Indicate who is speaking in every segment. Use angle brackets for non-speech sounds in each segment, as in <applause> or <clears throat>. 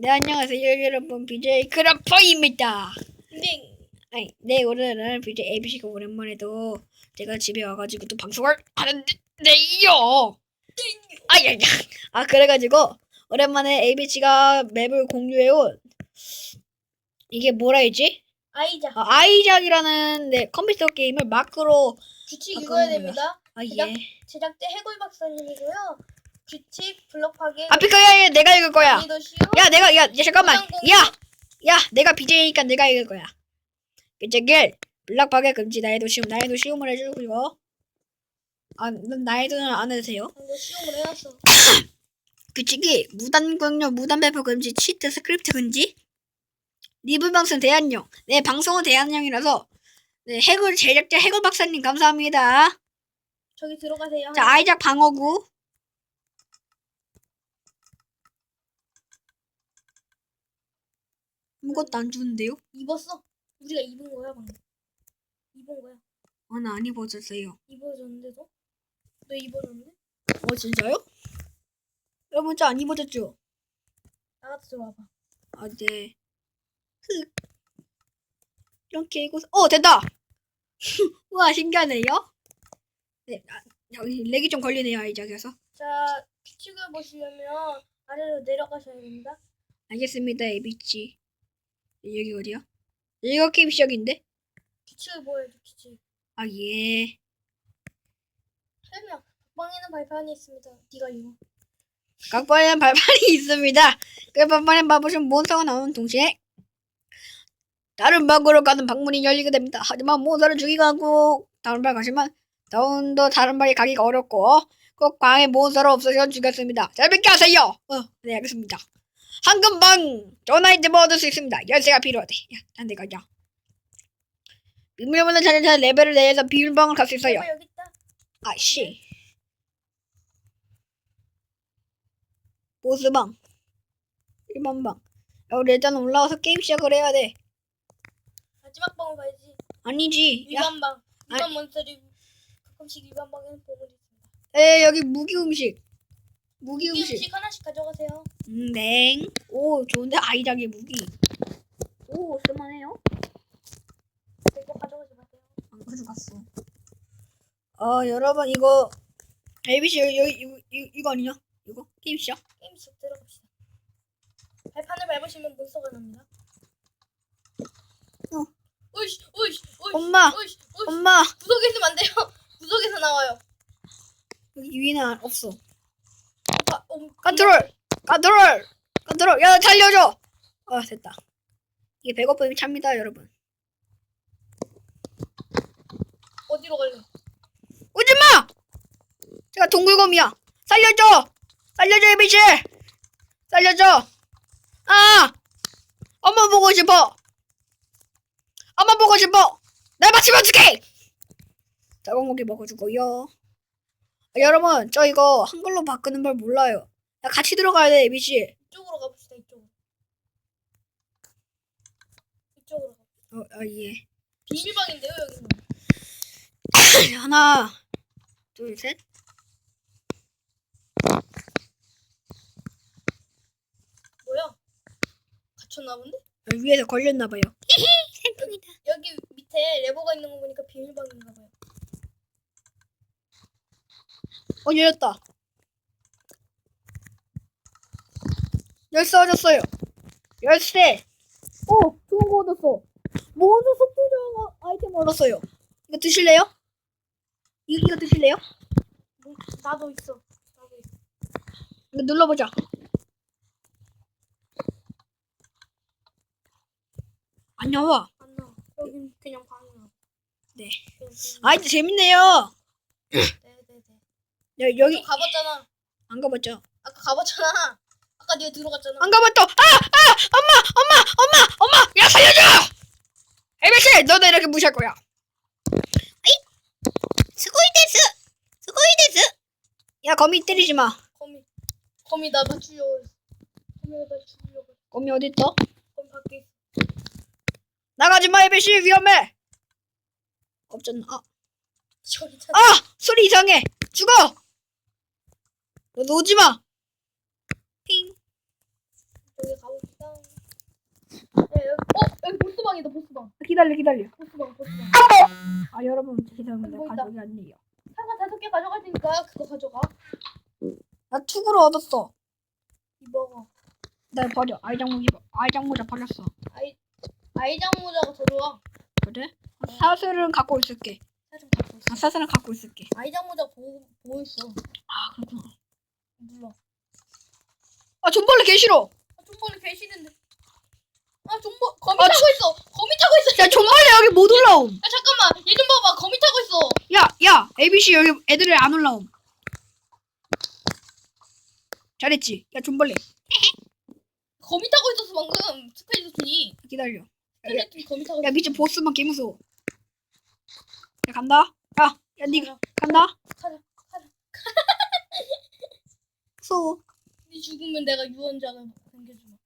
Speaker 1: 네 안녕하세요 여러분 BJ 크라퍼입니다.
Speaker 2: 네.
Speaker 1: 아니, 네 오늘은 BJ ABC가 오랜만에도 제가 집에 와가지고 또 방송을 하는데요. 아야야. 아 그래가지고 오랜만에 ABC가 맵을 공유해온 이게 뭐라 했지?
Speaker 2: 아이자.
Speaker 1: 아, 아이작이라는 네 컴퓨터 게임을 마크로
Speaker 2: 규칙
Speaker 1: 아,
Speaker 2: 읽어야
Speaker 1: 그건
Speaker 2: 됩니다.
Speaker 1: 아
Speaker 2: 제작,
Speaker 1: 예.
Speaker 2: 제작자 해골 박사님이고요. 규칙 블럭 파괴.
Speaker 1: 아 피카야 얘 내가 읽을 거야. 야 내가 야, 야 잠깐만. 야 야 내가 BJ니까 내가 읽을 거야 규칙일 블락박의 금지 나이도 쉬움 나이도 쉬움을 해주고요 아난 나이도는 안 해도 돼요
Speaker 2: 해놨어. <clears throat>
Speaker 1: 규칙이 무단 공유 무단 배포 금지 치트 스크립트 금지 리뷰 방송 대안용 네 방송은 대안용이라서 네 해골 제작자 해골 박사님 감사합니다
Speaker 2: 저기 들어가세요.
Speaker 1: 자 아이작 방어구 아무것도 안 주는데요
Speaker 2: 입었어. 우리가 입은 거야 방금. 입은 거야.
Speaker 1: 아 나안 입어졌어요
Speaker 2: 입어줬는데도? 너 입어줬는데?
Speaker 1: 어 진짜요? 여러분 저 안 입어졌죠?
Speaker 2: 나가서 들어와봐.
Speaker 1: 아 네. 흑. 이렇게 이고 어 됐다. <laughs> 우와 신기하네요. 네, 아, 여기 렉이 좀 걸리네요 아이작에서.
Speaker 2: 자 규칙을 보시려면 아래로 내려가셔야 됩니다.
Speaker 1: 알겠습니다. 네, 여기 어디야? 여기가 게임 시작인데?
Speaker 2: 규칙을 보여줘 규칙.
Speaker 1: 아 예.
Speaker 2: 설명. 방에는 발판이 있습니다. 네가 이거.
Speaker 1: 각본에는 발판이 <laughs> 있습니다. 그 발판에 봐보시면 몬스터가 나오는 동시에 다른 방으로 가는 방문이 열리게 됩니다. 하지만 몬스터를 죽이고 하고 다른 방 가시면 다운도 다른 방에 가기가 어렵고 꼭 방에 몬스터를 없애서 죽였습니다. 잘 뵙게 하세요. 어, 네 알겠습니다. 황금방 전화이템 얻을 수 있습니다. 열쇠가 필요하대. 야, 딴데 가자. 비밀번호 찾는 자 레벨을 내서 비밀방을 갈 수 있어요.
Speaker 2: 여기 있다.
Speaker 1: 아씨. 보스방. 일반방. 야, 우리 일단 올라와서 게임 시작을 해야 돼.
Speaker 2: 마지막 방을 가야지.
Speaker 1: 아니지. 야,
Speaker 2: 일반 방. 일반
Speaker 1: 아니.
Speaker 2: 몬스터들이 가끔씩 일반 방에는 보물이 있습니다.
Speaker 1: 에 여기 무기 음식. 무기
Speaker 2: 이
Speaker 1: 음식.
Speaker 2: 음식 하나씩 가져가세요.
Speaker 1: 음, 네. 오, 좋은데 아이작의 무기. 오, 쓸만해요.
Speaker 2: 내거 가져가지 마세요.
Speaker 1: 안 가져갔어. 어, 여러분 이거 ABC 여기 여기 이거, 이거, 이거 아니냐? 이거 게임 시작.
Speaker 2: 게임 속 들어갑시다. 발판을 밟으시면 몬스터가 납니다.
Speaker 1: 어.
Speaker 2: 오이씨, 오이씨, 오이씨.
Speaker 1: 엄마,
Speaker 2: 오이씨, 오이씨.
Speaker 1: 엄마.
Speaker 2: 구석에 있으면 안 돼요. <laughs> 구석에서 나와요.
Speaker 1: 여기 위에는 없어.
Speaker 2: 아, 어,
Speaker 1: 컨트롤! 컨트롤! 컨트롤! 야, 살려줘! 아, 됐다. 이게 배고픔이 찹니다, 여러분.
Speaker 2: 어디로 갈래?
Speaker 1: 오지 마! 제가 동굴검이야. 살려줘! 살려줘, 이비씨! 살려줘! 아! 엄마 보고 싶어! 엄마 보고 싶어! 날 맞추면 어떡해! 작은 고기 먹어주고요. 아, 여러분, 저 이거 한글로 바꾸는 걸 몰라요. 야, 같이 들어가야 돼, 이비씨.
Speaker 2: 이쪽으로 가봅시다. 이쪽으로. 이쪽으로. 가.
Speaker 1: 어, 아, 예.
Speaker 2: 비밀방인데요, 여기는. <coughs>
Speaker 1: 하나, 둘, 셋.
Speaker 2: 뭐야? 갇혔나 본데?
Speaker 1: 아, 위에서 걸렸나 봐요.
Speaker 2: 여기, <laughs> 여기 밑에 레버가 있는 거 보니까 비밀방인가 봐요.
Speaker 1: 어, 열렸다. 열쇠 얻었어요. 열쇠. 오, 좋은 거 얻었어. 모두 속도정 아이템 얻었어요. 이거 드실래요? 이거, 이거 드실래요?
Speaker 2: 뭐, 나도 있어. 나도 있어.
Speaker 1: 이거 눌러보자. 안 나와.
Speaker 2: 안 나와. 여긴 그냥 방이야.
Speaker 1: 네. 아이템 재밌네요. 여, 여기
Speaker 2: 또 가봤잖아.
Speaker 1: 안 가봤죠?
Speaker 2: 아까 가봤잖아. 아까 네가 들어갔잖아.
Speaker 1: 안 가봤죠? 아, 아, 엄마, 엄마, 엄마, 엄마, 야 살려줘! 에베씨, 너도 이렇게 무시할 거야. 아이, 스고이데스, 스고이데스. 야 거미 때리지 마.
Speaker 2: 거미. 거미 나 맞추려고. 거미가 나 죽이려고.
Speaker 1: 거미 어디 있어?
Speaker 2: 거미 밖에 있어.
Speaker 1: 나가지 마, 에베씨 위험해. 없잖아. 아,
Speaker 2: 저기 있잖아.
Speaker 1: 아, 소리 이상해. 죽어. 여기 오지 마. 핑. 저기 가봅시다.
Speaker 2: 네, 어 여기 보스방이다 보스방.
Speaker 1: 아, 기다려 기다려.
Speaker 2: 보스방 보스방.
Speaker 1: 아 여러분
Speaker 2: 기다려.
Speaker 1: 가져가 아니에요.
Speaker 2: 사과 다섯 개 가져갈 테니까 그거 가져가.
Speaker 1: 나 투구를 얻었어.
Speaker 2: 이 먹어.
Speaker 1: 나 버려. 아이장 모자 아이장 모자 버렸어.
Speaker 2: 아이 아이장 모자가 더 좋아.
Speaker 1: 그래? 사슬은 갖고 있을게.
Speaker 2: 사진 갖고 있어.
Speaker 1: 아, 사슬은 갖고 있을게.
Speaker 2: 아이장 모자 보고 보고 있어.
Speaker 1: 아 그렇구나.
Speaker 2: 눌러.
Speaker 1: 아 존벌레 개 싫어.
Speaker 2: 아, 존벌레 개 싫은데. 아 존벌 거미
Speaker 1: 아,
Speaker 2: 타고 있어. 거미 타고 있어.
Speaker 1: 야 존벌레 여기 못 올라옴.
Speaker 2: 야 잠깐만. 얘 좀 봐봐. 거미 타고 있어.
Speaker 1: 야, 야, ABC 여기 애들이 안 올라옴. 잘했지? 야, 존벌레.
Speaker 2: 거미 타고 있었어 방금. 스페이스톤이.
Speaker 1: 기다려. 야,
Speaker 2: 스페이스톤이 거미 타고
Speaker 1: 야,
Speaker 2: 있어.
Speaker 1: 미친 보스만 개 무서워. 야, 간다. 야, 야, 니가
Speaker 2: 가자.
Speaker 1: 간다.
Speaker 2: 가자. 가자. <laughs>
Speaker 1: 무서워.
Speaker 2: 네 죽으면 내가 유언장을 남겨주마.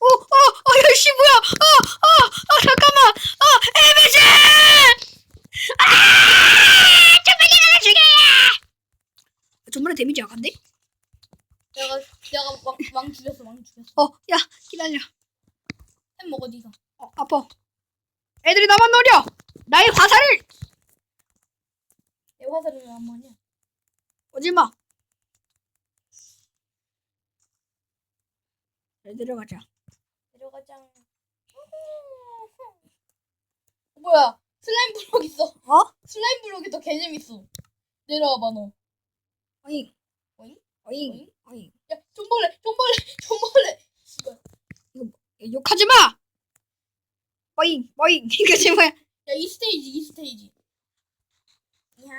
Speaker 1: 어, 어, 어, 야, 씨, 뭐야? 어, 어, 어, 잠깐만. 어, ABC! 아! 존벌레가 나 죽여! 존벌레 데미지 약한데?
Speaker 2: 내가 내가 왕, 왕 죽였어. 왕 죽였어.
Speaker 1: 어, 야, 기다려.
Speaker 2: 햄 먹어 네가.
Speaker 1: 어, 아파. 애들이 나만 노려. 나의 화살을
Speaker 2: 내 화살을 왜안 먹냐?
Speaker 1: 오지 마. 잘 들어가자.
Speaker 2: 내려가자. 어, 뭐야? 슬라임 블록 있어.
Speaker 1: 어?
Speaker 2: 슬라임 블록이 더 개재밌어. 내려와봐 너.
Speaker 1: 어잉.
Speaker 2: 어잉?
Speaker 1: 어잉. 어잉.
Speaker 2: 야 존벌레 존벌레 존벌레. <laughs> 씨발.
Speaker 1: 야, 욕하지 마! 어잉. 어잉. 이거지 뭐야.
Speaker 2: 야 이 스테이지 이 스테이지. 야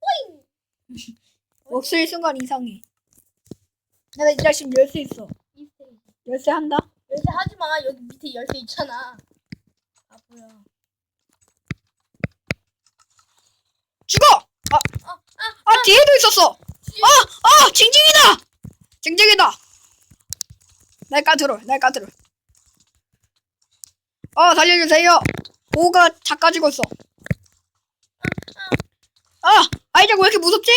Speaker 2: 뽀잉. <laughs>
Speaker 1: 목소리 순간 이상해. 내가 이 자식 열쇠 있어. 열쇠 한다?
Speaker 2: 열쇠 하지 마. 여기 밑에 열쇠 있잖아. 아 뭐야?
Speaker 1: 죽어! 아,
Speaker 2: 아, 아,
Speaker 1: 아, 뒤에도 있었어! 아, 아, 징징이다! 징징이다! 날 까들어, 날 까들어. 어, 살려주세요! 보호가 작 가지고 있어. 아, 아이작 왜 이렇게 무섭지?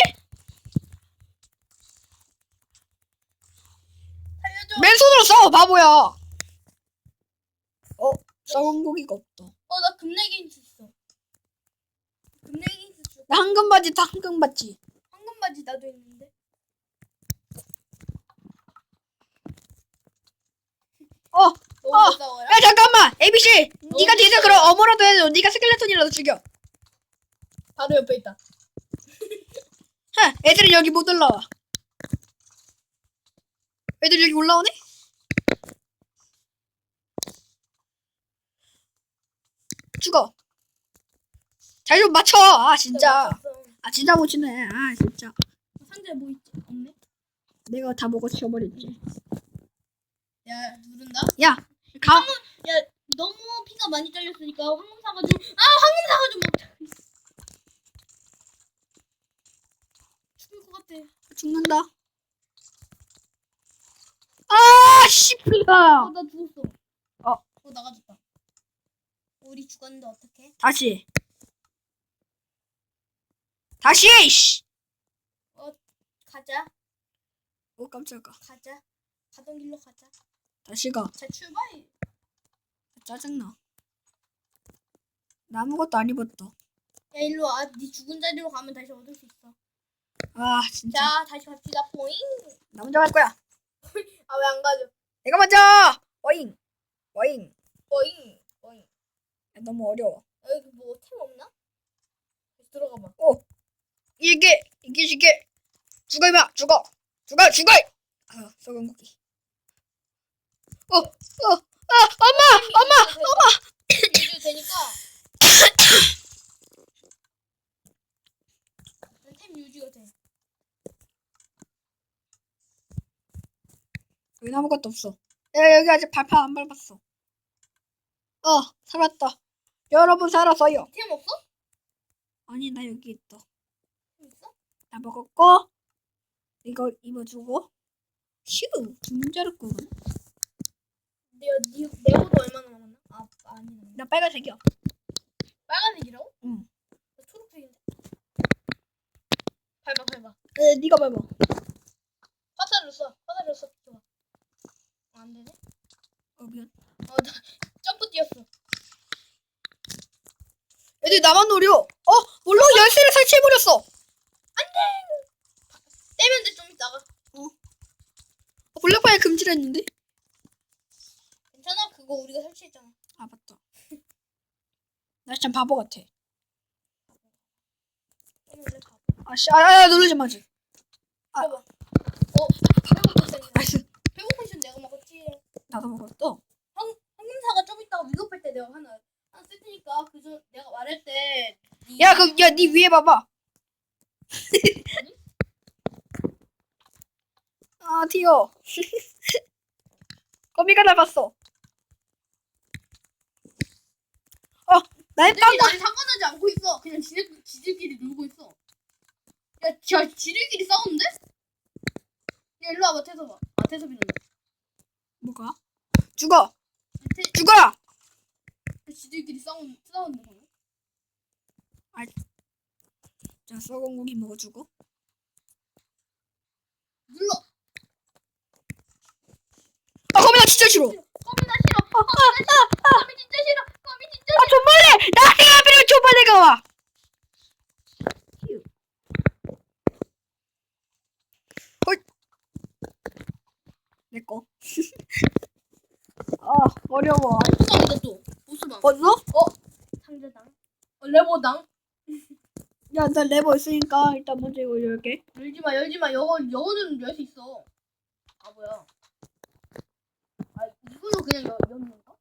Speaker 2: 살려줘.
Speaker 1: 맨손으로 싸워, 바보야! 어, 썩은 고기가 없다.
Speaker 2: 어 나 금내긴스 있어. 금내긴스 줘.
Speaker 1: 나 황금 바지 다 황금 바지.
Speaker 2: 황금 바지 나도 있는데.
Speaker 1: 어,
Speaker 2: 너무
Speaker 1: 어.
Speaker 2: 무서워요?
Speaker 1: 야 잠깐만, ABC, 네가 뒤에서. 그럼 어머라도 해줘. 네가 스켈레톤이라도 죽여.
Speaker 2: 바로 옆에 있다.
Speaker 1: 하, 애들은 여기 못 올라와. 애들 여기 올라오네? 죽어. 잘 좀 맞춰. 아 진짜. 아 진짜 못 치네. 아 진짜.
Speaker 2: 상자에 뭐 있지? 없네.
Speaker 1: 내가 다 먹어 치워버렸지.
Speaker 2: 야 누른다.
Speaker 1: 야, 가.
Speaker 2: 야 너무 피가 많이 잘렸으니까 황금 사과 좀. 아 황금 사과 좀 먹자. 죽을 것 같아.
Speaker 1: 죽는다. 아 씨부야.
Speaker 2: 어나 죽었어.
Speaker 1: 어.
Speaker 2: 어 나가졌다. 우리 죽었는데 어떡해?
Speaker 1: 다시. 다시. 씨.
Speaker 2: 가자.
Speaker 1: 오 깜짝아.
Speaker 2: 가자. 가던 길로 가자.
Speaker 1: 다시 가.
Speaker 2: 자 출발.
Speaker 1: 짜증나. 나 아무것도 안 입었다.
Speaker 2: 야 일로 와. 네 죽은 자리로 가면 다시 얻을 수 있어.
Speaker 1: 아 진짜.
Speaker 2: 자 다시 갑시다. 포잉.
Speaker 1: 나 먼저 갈 거야. <laughs>
Speaker 2: 아 왜 안 가죠?
Speaker 1: 내가 먼저. 워잉. 워잉.
Speaker 2: 포잉.
Speaker 1: 야, 너무 어려워.
Speaker 2: 여기 뭐템 없나? 다시 들어가 봐.
Speaker 1: 이게 이게 이게 죽어 임마 죽어 죽어 죽어. 아 썩은 고기. 어, 어, 아, 엄마,
Speaker 2: 엄마 엄마. 되니까. 템 유지가 돼.
Speaker 1: 여기 아무것도 없어. 야 여기 아직 발판 안 밟았어. 어 살았다. 여러분 살았어요.
Speaker 2: 템 없어?
Speaker 1: 아니 나 여기 있다.
Speaker 2: 템 있어?
Speaker 1: 나 먹었고 이거 입어주고 휴 문자를 끄고
Speaker 2: 내가 네 내보다 얼마나 남았나? 아 아니
Speaker 1: 나 빨간색이야.
Speaker 2: 빨간색이라고?
Speaker 1: 응.
Speaker 2: 나 초록색인데. 밟아 밟아.
Speaker 1: 에 네가 밟아.
Speaker 2: 화살을 써. 화살을 써. 비켜봐. 어, 안 되네.
Speaker 1: 어 미안.
Speaker 2: 어, 나 점프 뛰었어.
Speaker 1: 애들 나만 노려. 어 물론 열쇠를 설치해버렸어.
Speaker 2: 떼면 돼, 좀 이따가.
Speaker 1: 어, 블랙파이어 금지를 했는데.
Speaker 2: 괜찮아, 그거 우리가 설치했잖아.
Speaker 1: 아 맞다. 나 진짜 바보 같아.
Speaker 2: 떼면 돼, 다.
Speaker 1: 아 씨 아야 누르지 마지. 아.
Speaker 2: 봐봐. 어. 배고파 있어, 내가 먹었지.
Speaker 1: 나도 먹었어.
Speaker 2: 황금사가 좀 이따가 위급할 때 내가 하나 테니까 그저 내가 말할 때 네-
Speaker 1: 야 그럼 야네 위에 봐봐. 아 튀어. <laughs> 거미가 나갔어. 어 나의
Speaker 2: 애들이
Speaker 1: 빵.
Speaker 2: 나를 상관하지 않고 있어 그냥 지들, 지들끼리 놀고 있어 야 지, 지들끼리 싸우는데? 야 일로 와봐 태섭아 아 태섭이 놀라
Speaker 1: 뭐가? 죽어.
Speaker 2: 태,
Speaker 1: 죽어.
Speaker 2: 지들끼리 싸운, 싸우는
Speaker 1: 거자 썩은 고기 먹어 주고.
Speaker 2: 눌러
Speaker 1: 아 거미가 진짜 싫어.
Speaker 2: 거미나 싫어 거미나 싫어 거미 진짜 싫어 거미 진짜
Speaker 1: 아 존벌레! 나한테 앞에 존벌레가 와. 헐. 내 거. <laughs> 아 어려워.
Speaker 2: 싫어 보스방이다 또
Speaker 1: 벌써?
Speaker 2: 상자당 어 레버당 <laughs>
Speaker 1: 야 나 레버 있으니까 일단 먼저 이거 열게.
Speaker 2: 열지 마 열지 마 여거 여거는 열 수 있어 아 뭐야 아 이걸로 그냥 여, 여는 건가?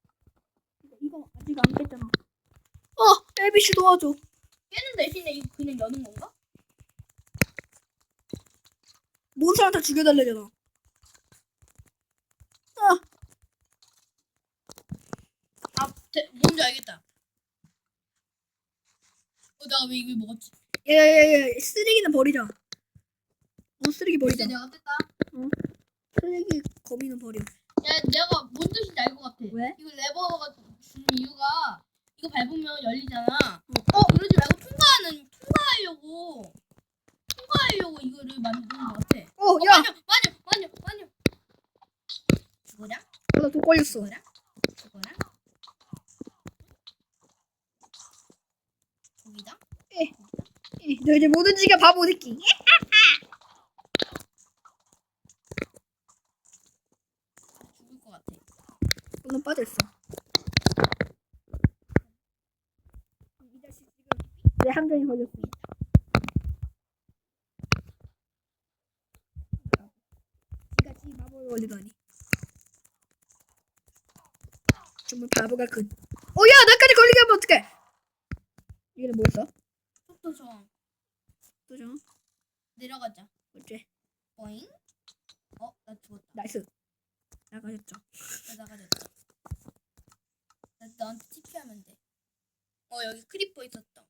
Speaker 1: 이거 아직 안 깼잖아. 어, 엘비씨 도와줘.
Speaker 2: 깨는 대신에 이거 그냥 여는 건가?
Speaker 1: 몬스터한테 죽여달래잖아.
Speaker 2: 아 대, 뭔지 알겠다 어 내가 왜 이걸 먹었지?
Speaker 1: 예예예, 쓰레기는 버리자. 어, 쓰레기 버리자.
Speaker 2: 이제 내가 뗐다
Speaker 1: 쓰레기 거미는 버려.
Speaker 2: 야 내가 뭔 뜻인지 알 것 같아
Speaker 1: 왜?
Speaker 2: 이거 레버가 주는 이유가 이거 밟으면 열리잖아 어 그러지 말고 통과하는 통과하려고 통과하려고 이거를 만든 것 같아
Speaker 1: 어,
Speaker 2: 어,
Speaker 1: 야,
Speaker 2: 마녀 마녀 마녀 죽어라
Speaker 1: 나도 걸렸어.
Speaker 2: 죽어라 죽어라
Speaker 1: 너 이제 못 움직여 바보 새끼.
Speaker 2: 죽을 것 같아
Speaker 1: 오늘 빠졌어. 이 자식 지금 내 함정에 걸렸어. 지가 지 마법에 걸리다니. 정말 바보가 큰. 어, 야, 나까지 걸리게 하면 어떡해? 이게 뭐였어?
Speaker 2: 저항
Speaker 1: 또죠?
Speaker 2: 내려가자
Speaker 1: 어째?
Speaker 2: 어잉 어 나 죽었다
Speaker 1: 나이스. 나가셨죠?
Speaker 2: 나 나가졌다 나 너한테 TP 하면 돼 어 여기 크리퍼 있었다